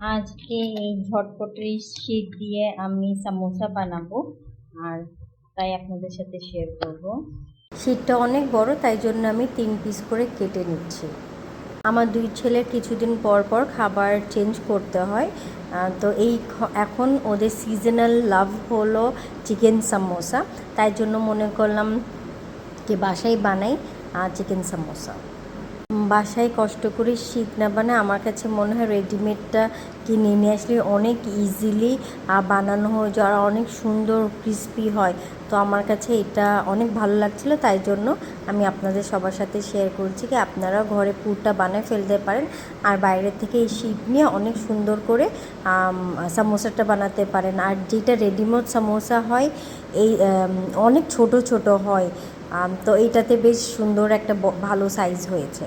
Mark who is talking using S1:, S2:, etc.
S1: আজকে এই ঝটপটের শীত দিয়ে আমি সামোসা বানাবো, আর তাই আপনাদের সাথে শেয়ার করব।
S2: শীতটা অনেক বড়, তাই জন্য আমি তিন পিস করে কেটে নিচ্ছি। আমার দুই ছেলের কিছুদিন পর পর খাবার চেঞ্জ করতে হয়। তো এই এখন ওদের সিজনাল লাভ হলো চিকেন সামোসা তাই জন্য মনে করলাম কি বাসায় বানাই চিকেন সামোসা বাসায় কষ্ট করে শীত না বানায় আমার কাছে মনে হয় রেডিমেডটা কিনে নিয়ে আসলে অনেক ইজিলি বানানো হয়ে যায় অনেক সুন্দর ক্রিস্পি হয়। তো আমার কাছে এটা অনেক ভালো লাগছিল, তাই জন্য আমি আপনাদের সবার সাথে শেয়ার করছি কি আপনারাও ঘরে পুরটা বানিয়ে ফেলতে পারেন, আর বাইরে থেকে এই শীত নিয়ে অনেক সুন্দর করে সামোসাটা বানাতে পারেন। আর যেটা রেডিমেড সামোসা হয়, এই অনেক ছোট ছোট হয়। তো এইটাতে বেশ সুন্দর একটা ভালো সাইজ হয়েছে।